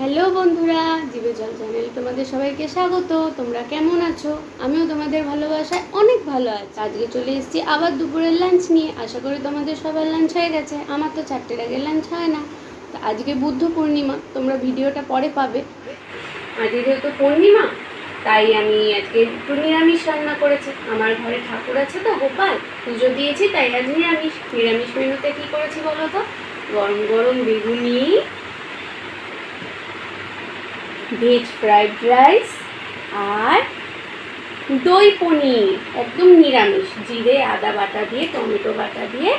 Hello বন্ধুরা জীবে জল চ্যানেল তোমাদের সবাইকে স্বাগত। তোমরা কেমন আছো? আমিও তোমাদের ভালোবাসায় অনেক ভালো আছি। আজকে চলে এসেছি আবার দুপুরের লাঞ্চ নিয়ে। আশা করি তোমাদের সবার লাঞ্চ হয়ে গেছে। আমার তো চারটের আগে লাঞ্চ হয় না। তো আজকে বুদ্ধ পূর্ণিমা, তোমরা ভিডিওটা পরে পাবে। আজকে যেহেতু পূর্ণিমা, তাই আমি আজকে একটু নিরামিষ রান্না করেছি। আমার ঘরে ঠাকুর আছে তো, গোপাল। পুজো দিয়েছি, তাই আজ নিরামিষ। নিরামিষ মেনুতে কী করেছি বলো তো? গরম গরম বেগুনি ভেজ ফ্রাইড রাইস আর দই পনির, একদম নিরামিষ। জিরে, আদা বাটা দিয়ে, টমেটো বাটা দিয়ে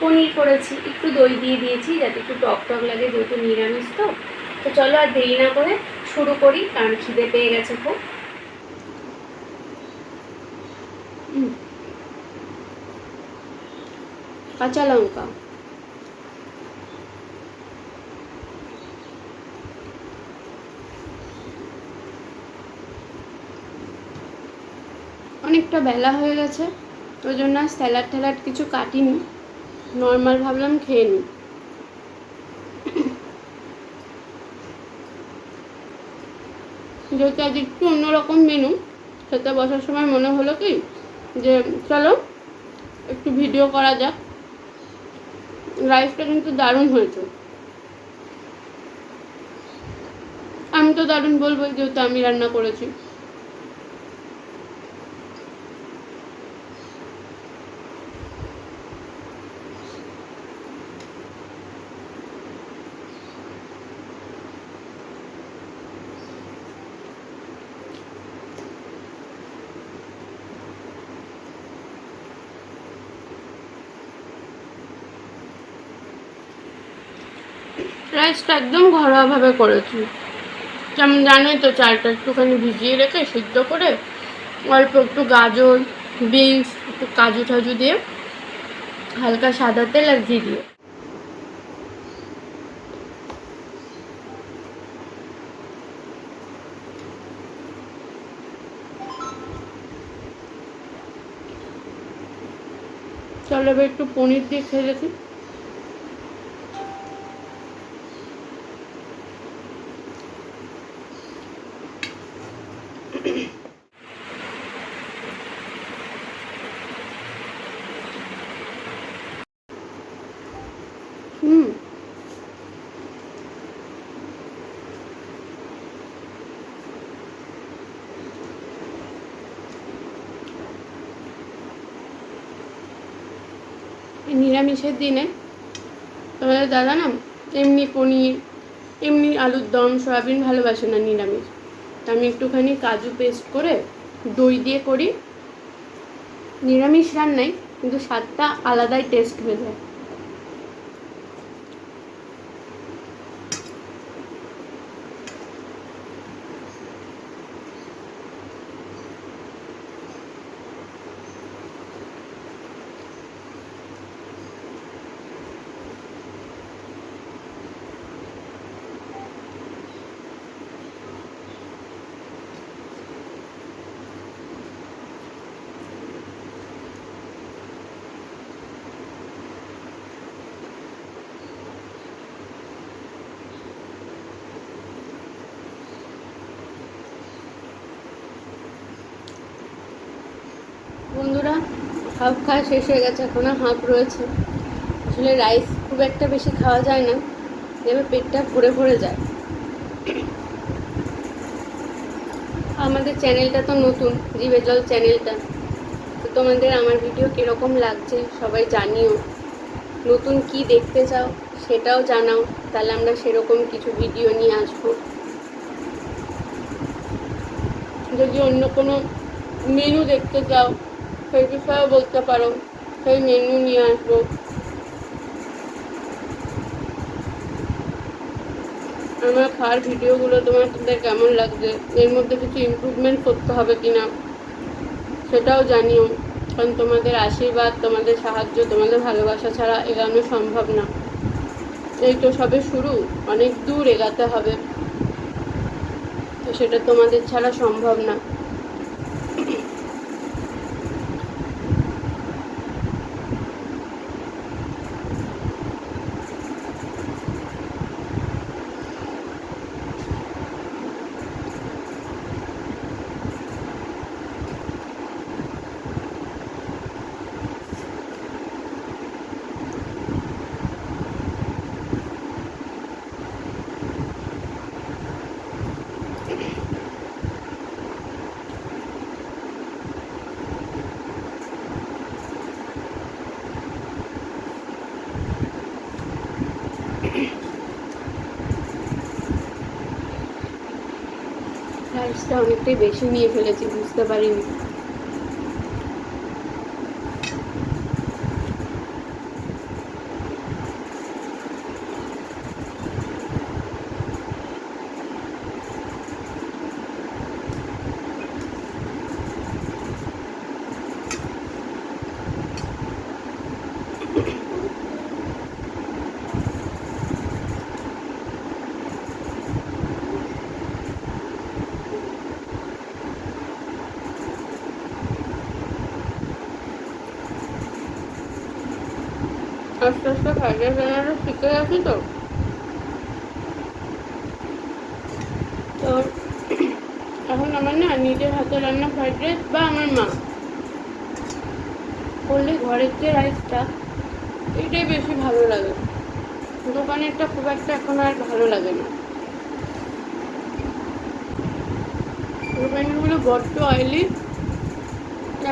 পনির করেছি। একটু দই দিয়ে দিয়েছি, যাতে একটু টক টক লাগে, যেহেতু নিরামিষ তো। তো চলো আর দেরি না করে শুরু করি, কারণ খিদে পেয়ে গেছে খুব। কাঁচা লঙ্কা। অনেকটা বেলা হয়ে গেছে, ওই জন্য আর স্যালাড ট্যালাড কিছু কাটিনি। নর্মাল ভাবলাম খেয়ে নিই। যেহেতু আজ একটু অন্যরকম মেনু খেতে বসার সময় মনে হলো কি, যে চলো, একটু ভিডিও করা যাক। রাইসটা কিন্তু দারুণ হয়েছে। আমি তো দারুণ বলব, যেহেতু আমি রান্না করেছি। রাইসটা একদম ঘরোয়াভাবে করেছি। যেমন জানোই তো, চালটা একটুখানি ভিজিয়ে রেখে সিদ্ধ করে অল্প একটু গাজর, বিনস, একটু কাজু টাজু দিয়ে হালকা সাদা তেল আর ঘি দিয়ে। চলো এবার একটু পনির দিয়ে খেয়ে দেখি হুম এই নিরামিষের দিনে তোমাদের দাদা না এমনি পনির, এমনি আলুর দম, সয়াবিন ভালোবাসে না নিরামিষ। তা আমি একটুখানি কাজু পেস্ট করে দই দিয়ে করি। নিরামিষ রান্নাই কিন্তু স্বাদটা আলাদাই টেস্ট হয়ে যায় বন্ধুরা হাফ খাওয়া শেষ হয়ে গেছে, এখন হাফ রয়েছে। আসলে রাইস খুব একটা বেশি খাওয়া যায় না এবার পেটটা ভরে ভরে যায়। আমাদের চ্যানেলটা তো নতুন জিভে জল চ্যানেলটা তো তোমাদের আমার ভিডিও কীরকম লাগছে, সবাই জানিও। নতুন কি দেখতে চাও, সেটাও জানাও, তাহলে আমরা সেরকম কিছু ভিডিও নিয়ে আসব। যদি অন্য কোনো মেনু দেখতে চাও সেই বিষয়েও বলতে পারো সেই মেনু নিয়ে আসব আমার খাওয়ার ভিডিওগুলো তোমাদের কেমন লাগছে এর মধ্যে কিছু ইমপ্রুভমেন্ট করতে হবে কিনা সেটাও জানিও কারণ তোমাদের আশীর্বাদ তোমাদের সাহায্য তোমাদের ভালোবাসা ছাড়া এগানো সম্ভব না এই তো সবে শুরু অনেক দূর এগাতে হবে তো সেটা তোমাদের ছাড়া সম্ভব না রাইসটা অনেকটাই বেশি নিয়ে ফেলেছি বুঝতে পারিনি। ফ্রাইড রাইস রান্নাটা শিখে গেছি তো। তো এখন আমার না নিজের হাতে রান্না ফ্রাইড রাইস বা আমার মা। করলে ঘরের যে রাইসটা এটাই বেশি ভালো লাগে। দোকানেরটা খুব একটা এখন আর ভালো লাগে না। দোকানেরগুলো বড্ড অয়েলি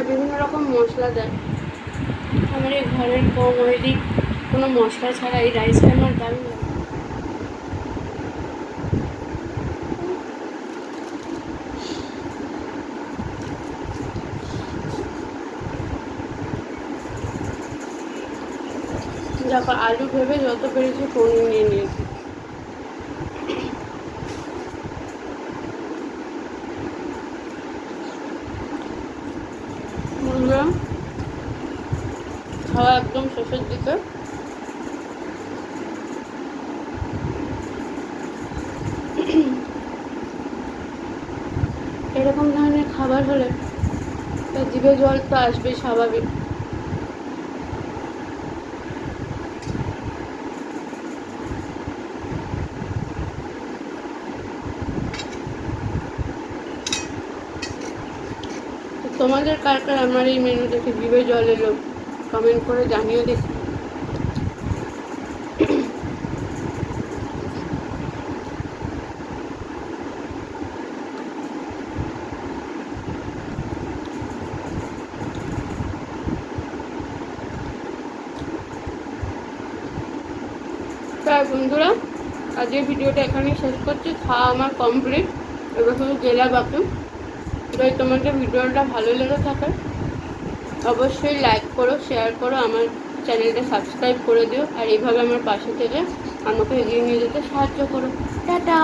বিভিন্ন রকম মশলা দেয়। আমার এই ঘরের কম অয়েলি কোনো মশলা ছাড়া এই রাইসটা আমার দারুণ লাগে? দেখো, আলু ভেবে যত পেরেছি পনির নিয়ে নিয়েছি খাওয়া একদম শেষের দিকে। এরকম ধরনের খাবার হলে তার জিভে জল তো আসবে স্বাভাবিক। তোমাদের কার কার আমার এই মেনু দেখে জিভে জল এলো কমেন্ট করে জানিয়ে দেখি তাই বন্ধুরা, আজকের ভিডিওটা এখানেই শেষ করছি। খাওয়া আমার কমপ্লিট এবার শুধু জেলা বাকি যদি তোমাদের ভিডিওটা ভালো লেগে থাকে, অবশ্যই লাইক করো শেয়ার করো, আমার চ্যানেলটা সাবস্ক্রাইব করে দিও। আর এইভাবে আমার পাশে থেকে আমাকে এগিয়ে নিয়ে যেতে সাহায্য করো। টাটা!